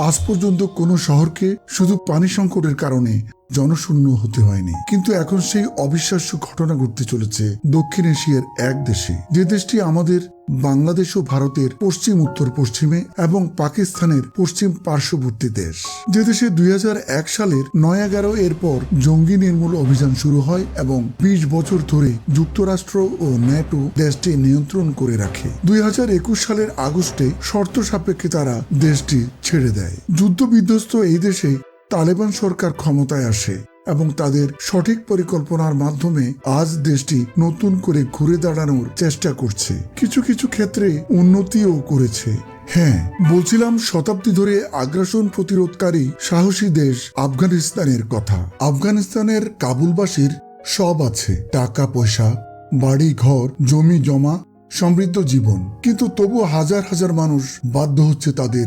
আজ পর্যন্ত কোনো শহরকে শুধু পানি সংকটের কারণে জনশূন্য হতে হয়নি। কিন্তু এখন সেই অবিশ্বাস্য ঘটনা ঘটতে চলেছে দক্ষিণ এশিয়ার এক দেশে। যে দেশটি আমাদের বাংলাদেশ ও ভারতের পশ্চিম, উত্তর পশ্চিমে এবং পাকিস্তানের পশ্চিম পার্শ্ববর্তী দেশ। যে দেশে দুই হাজার এক সালের নয় এগারো এর পর জঙ্গি নির্মূল অভিযান শুরু হয় এবং বিশ বছর ধরে যুক্তরাষ্ট্র ও ন্যাটো দেশটি নিয়ন্ত্রণ করে রাখে। দুই হাজার একুশ সালের আগস্টে শর্ত সাপেক্ষে তারা দেশটি ছেড়ে দেয়। যুদ্ধ বিধ্বস্ত এই দেশে তালেবান সরকার ক্ষমতায় আসে এবং তাদের সঠিক পরিকল্পনার মাধ্যমে আজ দেশটি নতুন করে ঘুরে দাঁড়ানোর চেষ্টা করছে। কিছু কিছু ক্ষেত্রে উন্নতিও করেছে। হ্যাঁ বলছিলাম শতাব্দী ধরে আগ্রাসন প্রতিরোধকারী সাহসী দেশ আফগানিস্তানের কথা। আফগানিস্তানের কাবুলবাসীর সব আছে। টাকা, পয়সা, বাড়ি, ঘর, জমি, জমা, সমৃদ্ধ জীবন। কিন্তু তবু হাজার হাজার মানুষ বাধ্য হচ্ছে তাদের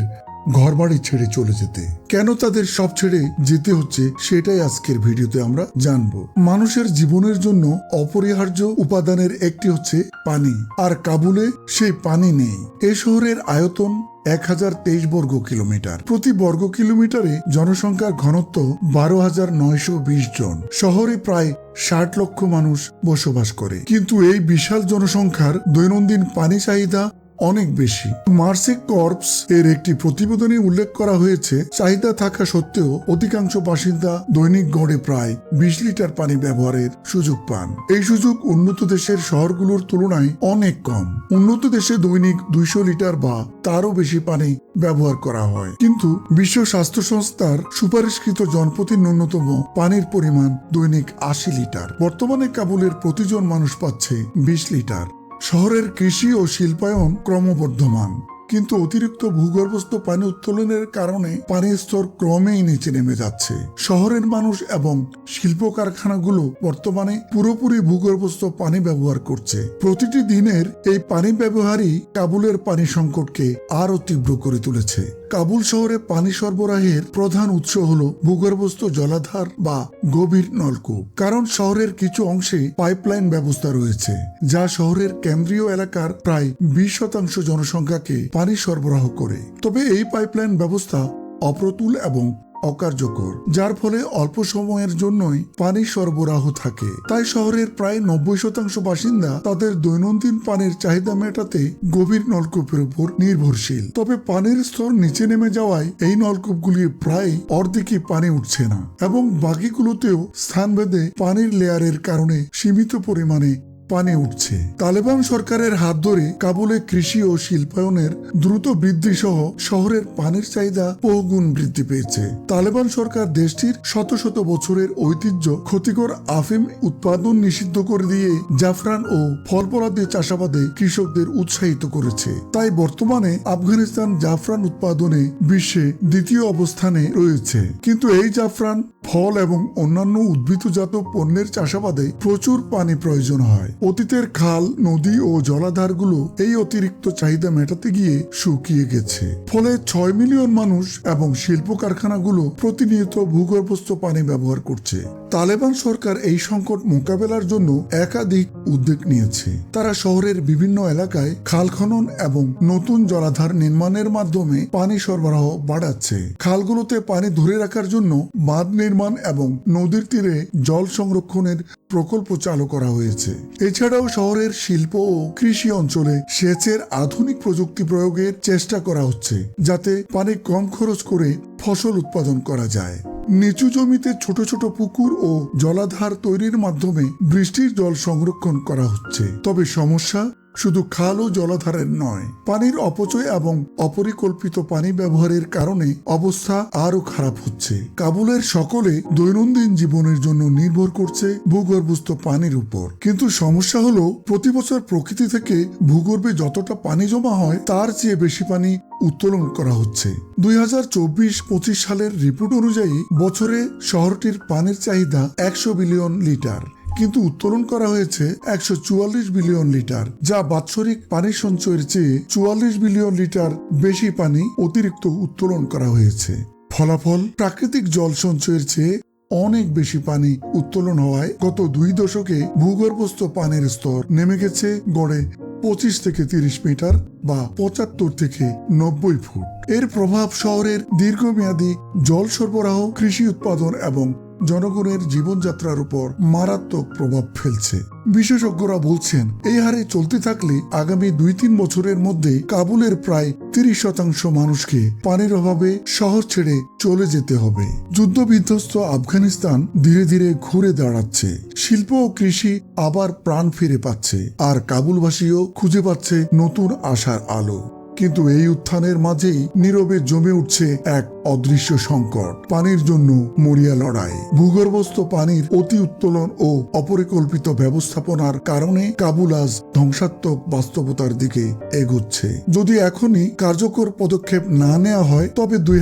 ঘরবাড়ি ছেড়ে চলে যেতে। কেন তাদের সব ছেড়ে যেতে হচ্ছে সেটাই আজকের ভিডিওতে আমরা জানব। মানুষের জীবনের জন্য অপরিহার্য উপাদানের একটি হচ্ছে পানি। আর কাবুলে সেই পানি নেই। এ শহরের আয়তন এক হাজার তেইশ বর্গ কিলোমিটার। প্রতি বর্গ কিলোমিটারে জনসংখ্যার ঘনত্ব বারো হাজার নয়শো বিশ জন। শহরে প্রায় ষাট লক্ষ মানুষ বসবাস করে। কিন্তু এই বিশাল জনসংখ্যার দৈনন্দিন পানি চাহিদা অনেক বেশি। মার্সিক কর্পস এর একটি প্রতিবেদনে উল্লেখ করা হয়েছে, চাহিদা থাকা সত্ত্বেও অধিকাংশ বাসিন্দা দৈনিক গড়ে প্রায় বিশ লিটার পানি ব্যবহারের সুযোগ পান। এই সুযোগ উন্নত দেশের শহরগুলোর তুলনায় অনেক কম। উন্নত দেশে দৈনিক দুইশো লিটার বা তারও বেশি পানি ব্যবহার করা হয়। কিন্তু বিশ্ব স্বাস্থ্য সংস্থার সুপারিশকৃত জনপ্রতি ন্যূনতম পানির পরিমাণ দৈনিক আশি লিটার। বর্তমানে কাবুলের প্রতিজন মানুষ পাচ্ছে বিশ লিটার। শহরের কৃষি ও শিল্পায়ন ক্রমবর্ধমান। কিন্তু অতিরিক্ত ভূগর্ভস্থ পানি উত্তোলনের কারণে পানির স্তর ক্রমেই নিচে নেমে যাচ্ছে। শহরের মানুষ এবং শিল্প কারখানাগুলো বর্তমানে পুরোপুরি ভূগর্ভস্থ পানি ব্যবহার করছে। প্রতিটি দিনের এই পানি ব্যবহারই কাবুলের পানি সংকটকে আরও তীব্র করে তুলেছে। কাবুল শহরে পানি সরবরাহের প্রধান উৎস হল ভূগর্ভস্থ জলাধার বা গভীর নলকূপ। কারণ শহরের কিছু অংশে পাইপলাইন ব্যবস্থা রয়েছে, যা শহরের কেন্দ্রীয় এলাকার প্রায় বিশ শতাংশ জনসংখ্যাকে পানি সরবরাহ করে। তবে এই পাইপলাইন ব্যবস্থা অপ্রতুল এবং অকার্যকর, যার ফলে অল্প সময়ের জন্যই পানি সরবরাহ থাকে। তাই শহরের প্রায় নব্বই শতাংশ বাসিন্দা তাদের দৈনন্দিন পানির চাহিদা মেটাতে গভীর নলকূপের উপর নির্ভরশীল। তবে পানির স্তর নিচে নেমে যাওয়ায় এই নলকূপগুলির প্রায় অর্ধেকই পানি উঠছে না এবং বাকিগুলোতেও স্থানভেদে পানির লেয়ারের কারণে সীমিত পরিমাণে পানি উঠছে। তালেবান সরকারের হাত ধরে কাবুলে কৃষি ও শিল্পায়নের দ্রুত বৃদ্ধি সহ শহরের পানির চাহিদা বহুগুণ বৃদ্ধি পেয়েছে। তালেবান সরকার দেশটির শত শত বছরের ঐতিহ্য ক্ষতিকর আফিম উৎপাদন নিষিদ্ধ করে দিয়ে জাফরান ও ফল ফলাদি চাষাবাদে কৃষকদের উৎসাহিত করেছে। তাই বর্তমানে আফগানিস্তান জাফরান উৎপাদনে বিশ্বে দ্বিতীয় অবস্থানে রয়েছে। কিন্তু এই জাফরান ফল এবং অন্যান্য উদ্ভিদজাত পণ্যের চাষাবাদে প্রচুর পানি প্রয়োজন হয়। অতীতের খাল, নদী ও জলাধারগুলো এই অতিরিক্ত চাহিদা মেটাতে গিয়ে শুকিয়ে গেছে। ফলে ছয় মিলিয়ন মানুষ এবং শিল্প কারখানাগুলো প্রতিনিয়ত ভূগর্ভস্থ পানি ব্যবহার করছে। তালেবান সরকার এই সংকট মোকাবেলার জন্য একাধিক উদ্যোগ নিয়েছে। তারা শহরের বিভিন্ন এলাকায় খাল খনন এবং নতুন জলাধার নির্মাণের মাধ্যমে পানি সরবরাহ বাড়াচ্ছে। খালগুলোতে পানি ধরে রাখার জন্য বাঁধ নির্মাণ এবং নদীর তীরে জল সংরক্ষণের প্রকল্প চালু করা হয়েছে। এছাড়াও শহরের শিল্প ও কৃষি অঞ্চলে সেচের আধুনিক প্রযুক্তি প্রয়োগের চেষ্টা করা হচ্ছে, যাতে পানি কম খরচ করে ফসল উৎপাদন করা যায়। নিচু জমিতে ছোট ছোট পুকুর ও জলাধার তৈরির মাধ্যমে বৃষ্টির জল সংরক্ষণ করা হচ্ছে। তবে সমস্যা শুধু খাল ও জলাধারের নয়, পানির অপচয় এবং অপরিকল্পিত পানি ব্যবহারের কারণে অবস্থা আরও খারাপ হচ্ছে। কাবুলের সকলে দৈনন্দিন জীবনের জন্য নির্ভর করছে ভূগর্ভস্থ পানির উপর। কিন্তু সমস্যা হলো, প্রতি বছর প্রকৃতি থেকে ভূগর্ভে যতটা পানি জমা হয়, তার চেয়ে বেশি পানি উত্তোলন করা হচ্ছে। দুই হাজার চব্বিশ পঁচিশ সালের রিপোর্ট অনুযায়ী বছরে শহরটির পানির চাহিদা একশো বিলিয়ন লিটার। কিন্তু উত্তোলন করা হয়েছে একশো চুয়াল্লিশ বিলিয়ন লিটার, যা বাৎসরিক পানি সঞ্চয়ের চেয়ে চুয়াল্লিশ বিলিয়ন লিটার বেশি পানি অতিরিক্ত উত্তোলন করা হয়েছে। ফলাফল, প্রাকৃতিক জল সঞ্চয়ের চেয়ে অনেক বেশি পানি উত্তোলন হওয়ায় গত দুই দশকে ভূগর্ভস্থ পানির স্তর নেমে গেছে গড়ে পঁচিশ থেকে তিরিশ মিটার বা পঁচাত্তর থেকে নব্বই ফুট। এর প্রভাব শহরের দীর্ঘমেয়াদী জল সরবরাহ, কৃষি উৎপাদন এবং জনগণের জীবনযাত্রার উপর মারাত্মক প্রভাব ফেলছে। বিশেষজ্ঞরা বলছেন, এই হারে চলতে থাকলে আগামী দুই তিন বছরের মধ্যে কাবুলের প্রায় তিরিশ শতাংশ মানুষকে পানির অভাবে শহর ছেড়ে চলে যেতে হবে। যুদ্ধবিধ্বস্ত আফগানিস্তান ধীরে ধীরে ঘুরে দাঁড়াচ্ছে। শিল্প ও কৃষি আবার প্রাণ ফিরে পাচ্ছে, আর কাবুলবাসীও খুঁজে পাচ্ছে নতুন আশার আলো। কিন্তু এই উত্থানের মাঝেই নীরবে জমে উঠছে এক অদৃশ্য সংকট, পানির জন্য মরিয়া লড়াই। ভূগর্ভস্থ পানির অতি উত্তোলন ও অপরিকল্পিত ব্যবস্থাপনার কারণে কাবুল আজ ধ্বংসাত্মক বাস্তবতার দিকে এগোচ্ছে। যদি এখনই কার্যকর পদক্ষেপ না নেওয়া হয়, তবে দুই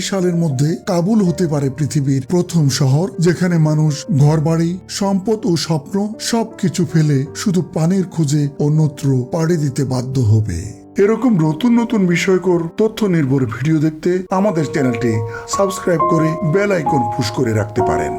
সালের মধ্যে কাবুল হতে পারে পৃথিবীর প্রথম শহর, যেখানে মানুষ ঘরবাড়ি, সম্পদ ও স্বপ্ন সবকিছু ফেলে শুধু পানির খুঁজে অন্যত্র পাড়ি দিতে বাধ্য হবে। এরকম নতুন নতুন বিষয়কর তথ্য নির্ভর ভিডিও দেখতে আমাদের চ্যানেলটি সাবস্ক্রাইব করে বেল আইকন পুশ করে রাখতে পারেন।